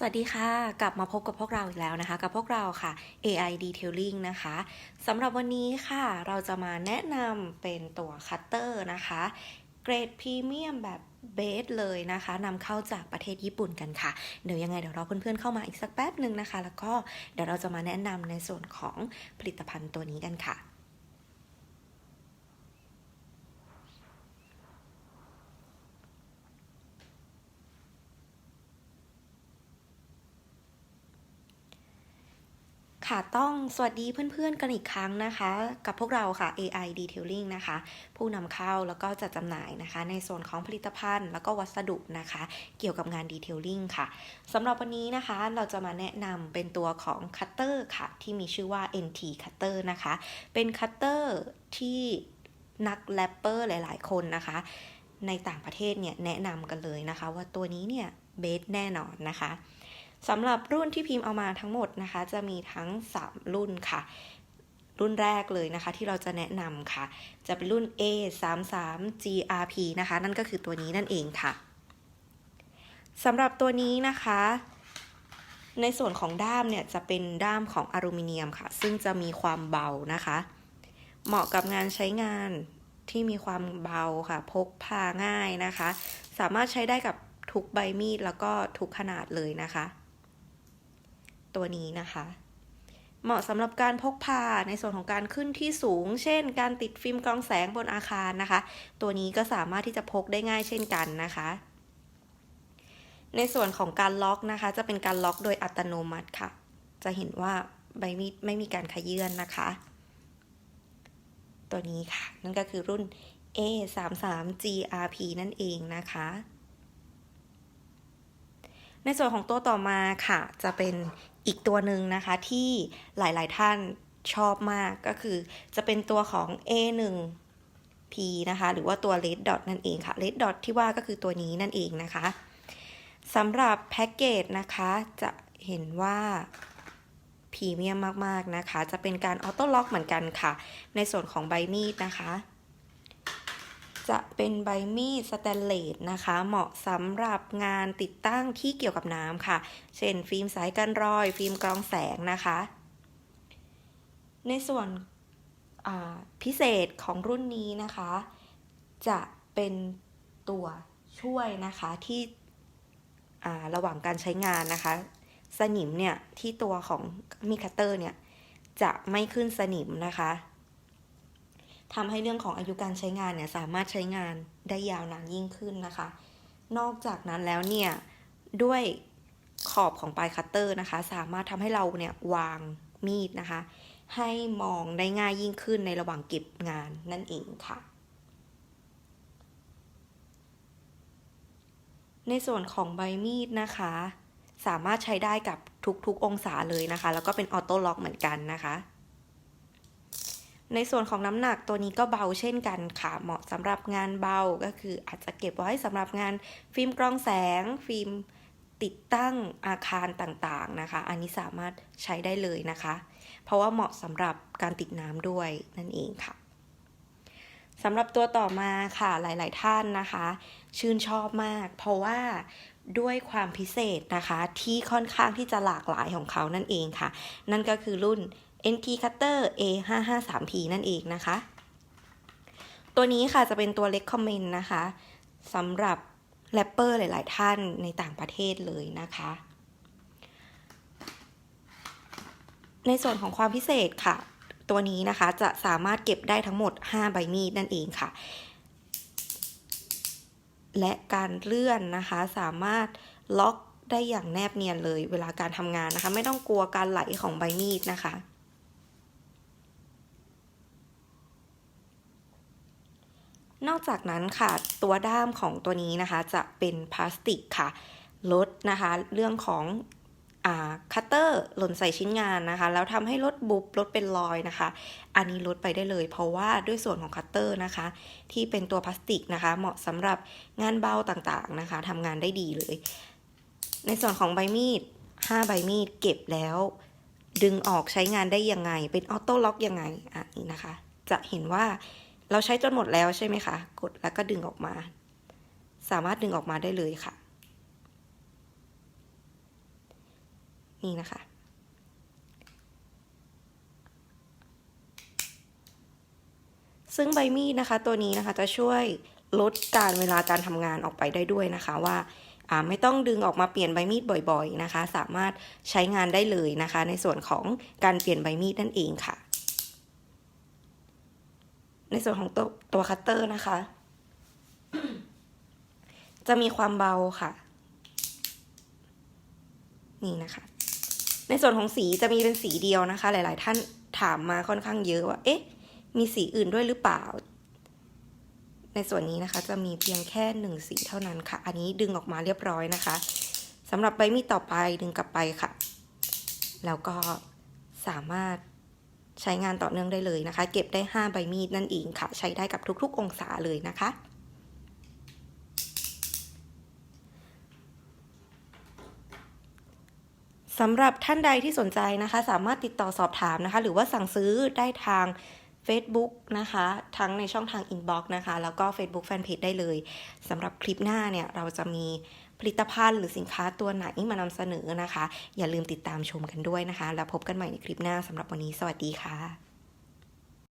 สวัสดีค่ะ กลับมาพบกับพวกเราอีกแล้วนะคะ กับพวกเราค่ะ AI Detailing นะคะสำหรับวันนี้ค่ะ เราจะมาแนะนำเป็นตัวคัตเตอร์นะคะ เกรดพรีเมียมแบบเบสเลยนะคะนำเข้าจากประเทศญี่ปุ่นกันค่ะ เดี๋ยวยังไงเดี๋ยวเราเพื่อนๆเข้ามาอีกสักแป๊บหนึ่งนะคะ แล้วก็เดี๋ยวเราจะมาแนะนำในส่วนของผลิตภัณฑ์ตัวนี้กันค่ะ ค่ะต้องสวัสดีเพื่อนๆกันอีกครั้งนะคะ กับพวกเราค่ะ AI Detailing นะคะ ผู้นำเข้าแล้วก็จัดจำหน่ายนะคะ ในส่วนของผลิตภัณฑ์ แล้วก็วัสดุนะคะ เกี่ยวกับงาน Detailing ค่ะสำหรับวันนี้นะคะเราจะมาแนะนำเป็นตัวของคัตเตอร์ค่ะ ที่มีชื่อว่า NT Cutter นะคะ เป็นคัตเตอร์ที่นักแรปเปอร์หลายๆ คนนะคะ ในต่างประเทศเนี่ยแนะนำกันเลยนะคะ ว่าตัวนี้เนี่ยเบสแน่นอนนะคะ สำหรับรุ่นที่พิมพ์เอามาทั้งหมดนะคะ จะมีทั้ง 3 รุ่นค่ะ รุ่นแรกเลยนะคะ ที่เราจะแนะนำค่ะ จะเป็นรุ่น A 3 3 GRP นะคะ นั่นก็คือตัวนี้นั่นเองค่ะสำหรับตัวนี้นะคะ ในส่วนของด้ามเนี่ยจะเป็นด้ามของอลูมิเนียมค่ะ ซึ่งจะมีความเบานะคะ เหมาะกับงานใช้งานที่มีความเบาค่ะ พกพาง่ายนะคะ สามารถใช้ได้กับทุกใบมีดแล้วก็ทุกขนาดเลยนะคะ ตัวนี้นะคะ เหมาะสำหรับการพกพาในส่วนของการขึ้นที่สูง เช่น การติดฟิล์มกรองแสงบนอาคารนะคะ ตัวนี้ก็สามารถที่จะพกได้ง่ายเช่นกันนะคะ ในส่วนของการล็อกนะคะ จะเป็นการล็อกโดยอัตโนมัติค่ะ จะเห็นว่าใบมีดไม่มีการขยื่นนะคะ ตัวนี้ค่ะ นั่นก็คือรุ่น A33 GRP นั่นเองนะคะ ในส่วนของตัวต่อมาค่ะ จะเป็น อีกตัวหนึ่งนะคะที่หลายๆท่านชอบมากก็คือจะเป็นตัวของ A1 P นะคะ หรือว่าตัว Red Dot นั่นเองค่ะ Red Dot ที่ว่าก็คือตัวนี้นั่นเองนะคะสำหรับแพ็กเกจนะคะจะเห็นว่าพรีเมียมมาก ๆ นะคะ จะเป็นการออโต้ล็อกเหมือนกันค่ะ ในส่วนของใบมีดนะคะ จะเป็นใบมีดสแตนเลสนะคะ เหมาะสำหรับงานติดตั้งที่เกี่ยวกับน้ำค่ะ เช่น ฟิล์มสายกันรอย ฟิล์มกรองแสงนะคะ ในส่วนพิเศษของรุ่นนี้นะคะ จะเป็นตัวช่วยนะคะที่ระหว่างการใช้งานนะคะ สนิมเนี่ยที่ตัวของมีคัตเตอร์เนี่ยจะไม่ขึ้นสนิมนะคะ ทำให้เรื่องของอายุการใช้งานเนี่ยสามารถใช้งานได้ยาวนานยิ่งขึ้นนะคะ นอกจากนั้นแล้วเนี่ยด้วยขอบของปลายคัตเตอร์นะคะ สามารถทำให้เราเนี่ยวางมีดนะคะ ให้มองได้ง่ายยิ่งขึ้นในระหว่างเก็บงานนั่นเองค่ะ ในส่วนของใบมีดนะคะ สามารถใช้ได้กับทุกๆองศาเลยนะคะ แล้วก็เป็นออโต้ล็อกเหมือนกันนะคะ ในส่วนของน้ำหนักตัวนี้ก็เบาเช่นกันค่ะ เหมาะสำหรับงานเบาก็คืออาจจะเก็บไว้สำหรับงานฟิล์มกรองแสง ฟิล์มติดตั้งอาคารต่างๆนะคะ อันนี้สามารถใช้ได้เลยนะคะ เพราะว่าเหมาะสำหรับการติดน้ำด้วยนั่นเองค่ะสำหรับตัวต่อมาค่ะหลาย ๆ ท่านนะคะ ชื่นชอบมาก เพราะว่าด้วยความพิเศษนะคะ ที่ค่อนข้างที่จะหลากหลายของเขานั่นเองค่ะ นั่นก็คือรุ่น NT Cutter A553P นั่นเองนะคะ ตัวนี้ค่ะจะเป็นตัวเล็กคอมเมนต์นะคะสำหรับแรปเปอร์หลาย ๆ ท่านในต่างประเทศเลยนะคะ ในส่วนของความพิเศษค่ะ ตัวนี้นะคะจะสามารถเก็บได้ทั้งหมด 5 ใบมีดนั่นเองค่ะ และการเลื่อนนะคะสามารถล็อกได้อย่างแนบเนียนเลย เวลาการทำงานนะคะ ไม่ต้องกลัวการไหลของใบมีดนะคะ นอกจากนั้นค่ะตัวด้ามของตัวนี้นะคะ จะเป็นพลาสติกค่ะ ลดนะคะ เรื่องของคัตเตอร์หล่นใส่ชิ้นงานนะคะ แล้วทำให้ลดบุบลดเป็นรอยนะคะ อันนี้ลดไปได้เลย เพราะว่าด้วยส่วนของคัตเตอร์นะคะ ที่เป็นตัวพลาสติกนะคะ เหมาะสำหรับงานเบาต่างๆนะคะทำงานได้ดีเลย ในส่วนของใบมีด 5 ใบมีดเก็บแล้ว ดึงออกใช้งานได้ยังไง เป็นออโต้ล็อกยังไงอะนี่นะคะ จะเห็นว่า เราใช้จนหมดแล้วใช่ไหมคะ กดแล้วก็ดึงออกมา สามารถดึงออกมาได้เลยค่ะ นี่นะคะ ซึ่งใบมีดนะคะ ตัวนี้นะคะจะช่วยลดการเวลาการทำงานออกไปได้ด้วยนะคะว่าไม่ต้องดึงออกมาเปลี่ยนใบมีดบ่อยๆนะคะ สามารถใช้งานได้เลยนะคะ ในส่วนของการเปลี่ยนใบมีดนั่นเองค่ะ ในส่วนของตัวตัวคัตเตอร์นะคะ จะมีความเบาค่ะ นี่นะคะ ในส่วนของสีจะมีเป็นสีเดียวนะคะ หลาย ๆ ท่านถามมาค่อนข้างเยอะว่า เอ๊ะ มีสีอื่นด้วยหรือเปล่า ในส่วนนี้นะคะ จะมีเพียงแค่หนึ่งสีเท่านั้นค่ะ อันนี้ดึงออกมาเรียบร้อยนะคะสำหรับใบมีดต่อไปดึงกลับไปค่ะ แล้วก็สามารถ ใช้งานต่อเนื่องได้เลยนะคะ เก็บได้ 5 ใบมีดนั่นเองค่ะ ใช้ได้กับทุก ๆ องศาเลยนะคะ สำหรับท่านใดที่สนใจนะคะ สามารถติดต่อสอบถามนะคะ หรือว่าสั่งซื้อได้ทาง Facebook นะคะ ทั้งในช่องทาง Inbox นะคะ แล้วก็ Facebook Fanpage ได้เลยสำหรับคลิปหน้าเนี่ย เราจะมี ผลิตภัณฑ์หรือสินค้าตัวไหนมานำเสนอนะคะ อย่าลืมติดตามชมกันด้วยนะคะ แล้วพบกันใหม่ในคลิปหน้าสำหรับวันนี้สวัสดีค่ะ